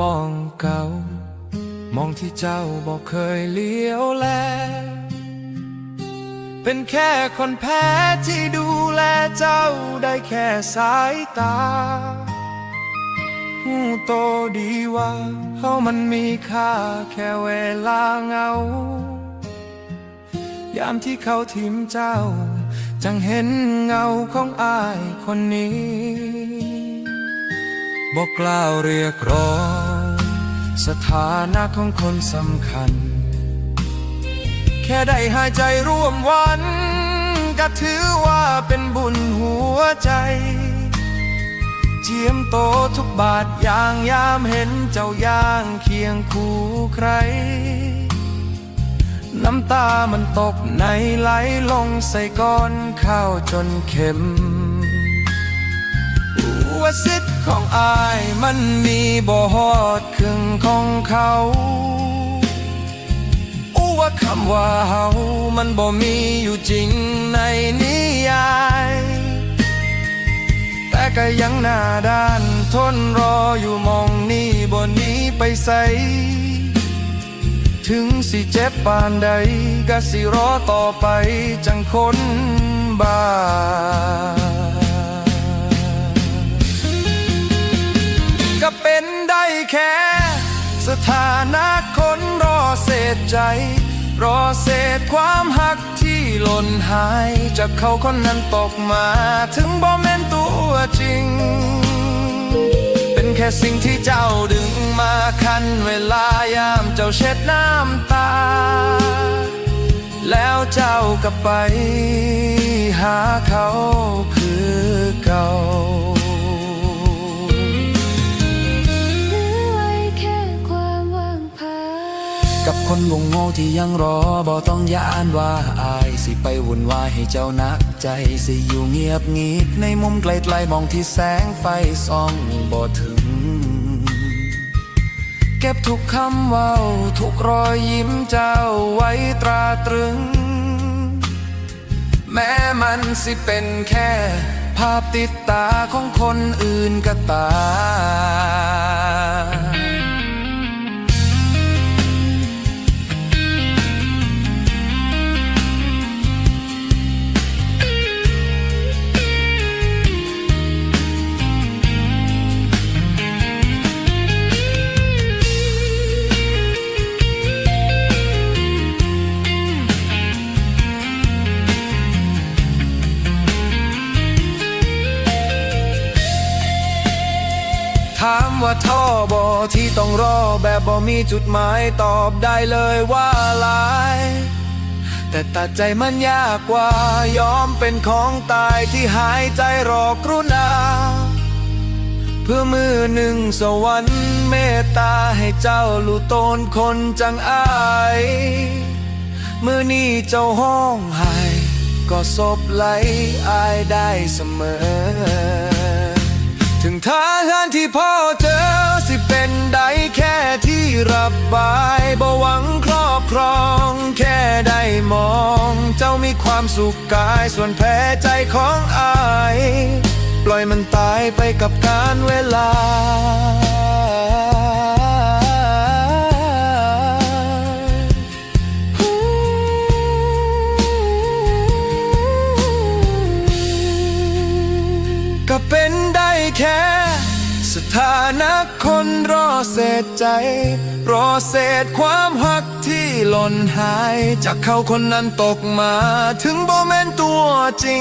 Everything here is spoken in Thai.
มองเก่ามองที่เจ้าบอกเคยเลี้ยวแล เป็นแค่คนแพ้ที่ดูแลเจ้าได้แค่สายตาหูโตดีว่าเขามันมีค่าแค่เวลาเงา ยามที่เขาทิมเจ้า จังเห็นเงาของอายคนนี้ บอกกล่าวเรียกร้อง สถานะของคนสำคัญ แค่ได้หายใจร่วมวัน ก็ถือว่าเป็นบุญหัวใจ เจียมโตทุกบาทอย่างยามเห็นเจ้าย่างเคียงคู่ใคร น้ำตามันตกในไหลลงใส่ก้อนข้าวจนเข็ม ว่าสิทธิ์ของอายมันมีบ่ฮอดครึ่งของเขาอู้ว่าคำว่าเฮามันบ่มีอยู่จริงในนิยายแต่ก็ยังหน้าด้านทนรออยู่มองนี่บ่นี้ไปใสถึงสิเจ็บปานใดก็สิรอต่อไปจังคนบ้า ใจ รอเศษความหักที่หล่นหาย จากเขาคนนั้นตกมา ถึงบ่แม่นตัวจริง เป็นแค่สิ่งที่เจ้าดึงมาคันเวลายามเจ้าเช็ดน้ำตา แล้วเจ้าก็ไป หาเขาคือเก่า กับคนงงโง่ที่ยังรอบ่ต้องยานว่าอายสิไปวุ่นวายให้เจ้านักใจสิอยู่เงียบงีบในมุมไกลๆมองที่แสงไฟส่องบ่ถึง เก็บทุกคำเว้าทุกรอยยิ้มเจ้าไว้ตราตรึง แม้มันสิเป็นแค่ ภาพติดตาของคนอื่นก็ตาม ว่าท่อบอที่ต้องรอแบบบ่มีจุดหมายตอบได้เลยว่าลาย แต่ตัดใจมันยากกว่ายอมเป็นของตายที่หายใจรอกรุณา เพื่อมือหนึ่งสวรรค์เมตตาให้เจ้าลู่ตนคนจังอายมือนี้เจ้าห้องไห้ก็ศพไหลอายได้เสมอ ถึงทางานที่พ่อ ความสุขกายส่วนแพ้ใจของอาย ปล่อยมันตายไปกับการเวลา นะคนรอเศษใจ รอเศษความหักที่หล่นหาย จากเขาคนนั้นตกมาถึงบ่แม่นตัวจริง